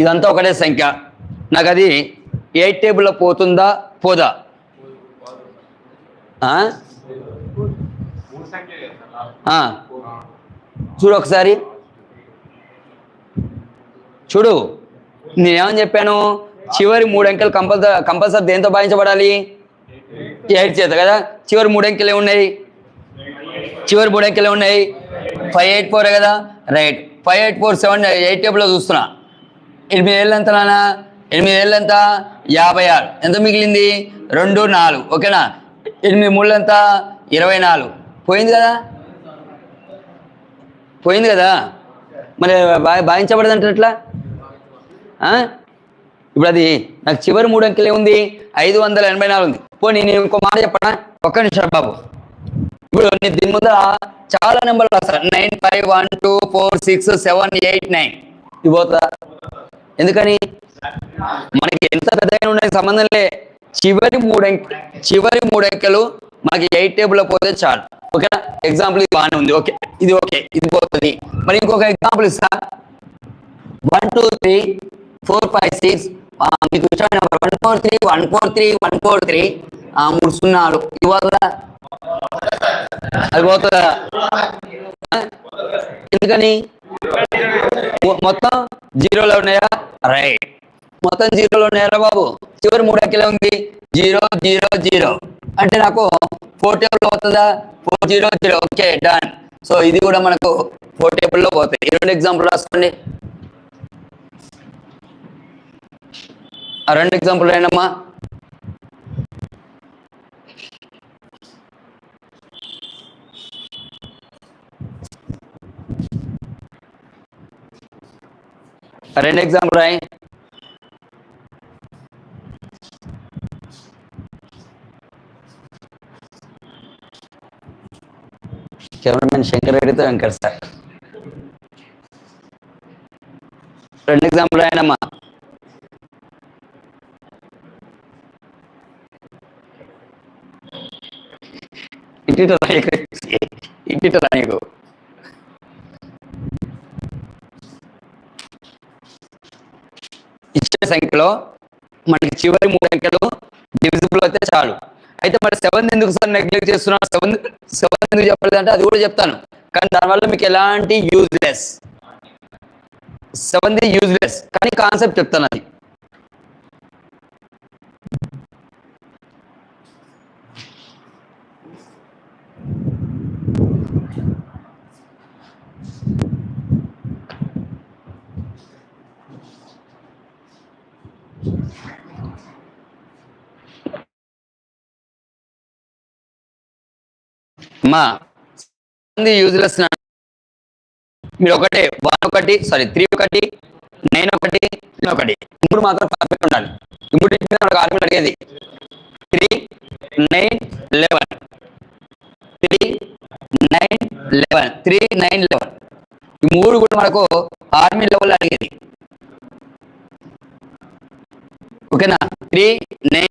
ఇదంతా ఒకటే సంఖ్య. నాకు అది ఎయిట్ టేబుల్లో పోతుందా? పోదా? చూడు ఒకసారి. చూడు. నేనేమని చెప్పాను? చివరి మూడు అంకెలు కంపల్సరీ కంపల్సరీ దేంతో భావించబడాలి? ఎయిట్ చేత కదా? చివరి మూడు అంకెలు ఉన్నాయి చివరి మూడు అంకెలు ఉన్నాయి ఫైవ్ ఎయిట్ ఫోర్ కదా? Right. Five eight four seven eight టేబుల్లో చూస్తున్నా. ఎనిమిది ఏళ్ళు ఎంత నాన్న? ఎనిమిది ఏళ్ళు ఎంత యాభై ఆరు ఎంత మిగిలింది? రెండు నాలుగు. ఓకేనా? ఎనిమిది మూడు ఎంత ఇరవై నాలుగు పోయింది కదా? పోయింది కదా? మరి బా భావించబడదంటే ఎట్లా? ఇప్పుడు అది నాకు చివరి మూడు అంకెలే ఉంది. ఐదు వందల ఎనభై నాలుగు ఉంది. పోనీ నేను ఇంకో మాట చెప్పనా? ఒక్క నిమిషం బాబు. ఇప్పుడు నేను దీని ముందర చాలా నెంబర్లు రాస్తాను nine five one two four six seven eight nine. ఇది పోతా. ఎందుకని? మనకి ఎంత పెద్దగా ఉండే సంబంధం లే. చివరి మూడు చివరి మూడు అంకెలు మనకి ఎయిట్ టేబుల్ పోతే చాలు. ఓకేనా? ఎగ్జాంపుల్ ఇది బాగానే ఉంది. ఓకే. ఇది ఓకే. ఇది పోతుంది. మరి ఇంకొక ఎగ్జాంపుల్ ఇస్తా. One two three four five six మీకు ఇష్టమైన number one four three one four three one four three మూడు సున్నాలు. ఇవాళ అది పోతుందా? ఎందుకని? మొత్తం? జీరోలో ఉన్నాయా? రైట్. మొత్తం జీరోలో ఉన్నాయా బాబు? చివరి మూడు అంకెలే ఉంది. Zero zero zero. అంటే నాకు ఫోర్ టేబుల్ పోతుందా four zero zero. Okay done so ఇది కూడా మనకు ఫోర్ టేబుల్లో పోతాయి. ఈ రెండు ఎగ్జాంపుల్ రాసుకోండి. రెండు ఎగ్జాంపుల్ ఏంటమ్మా? రెండు ఎగ్జాంపుల్ రాయి. కెమెరామెన్ శంకర్ రెడ్డితో వెంకట్ సార్. రెండు ఎగ్జాంపుల్ రాయనమ్మా. ఇటు రాయకు ఇటు రాయకు సంఖ్యలో మనకి చివరి మూడు అంకెలు డివిజిబుల్ అయితే చాలు. అయితే మరి సెవెన్ ఎందుకు సార్ నెగ్లెక్ట్ చేస్తున్నాను సెవెన్ సెవెన్ ఎందుకు చెప్పలేదు అంటే అది కూడా చెప్తాను. కానీ దానివల్ల మీకు ఎలాంటి యూజ్లెస్ సెవెన్ యూజ్లెస్ కానీ కాన్సెప్ట్ చెప్తాను అది. మా యూజ్లెస్ మీరు ఒకటే వన్ ఒకటి సారీ త్రీ ఒకటి నైన్ ఒకటి ఒకటి. ఇప్పుడు మాత్రం పర్ఫెక్ట్ ఉండాలి. ఇప్పుడు మనకు ఆర్మీ అడిగేది. Three nine eleven three nine eleven three nine eleven ఈ మూడు కూడా మనకు ఆర్మీ లెవెల్ అడిగేది. ఓకేనా? Three nine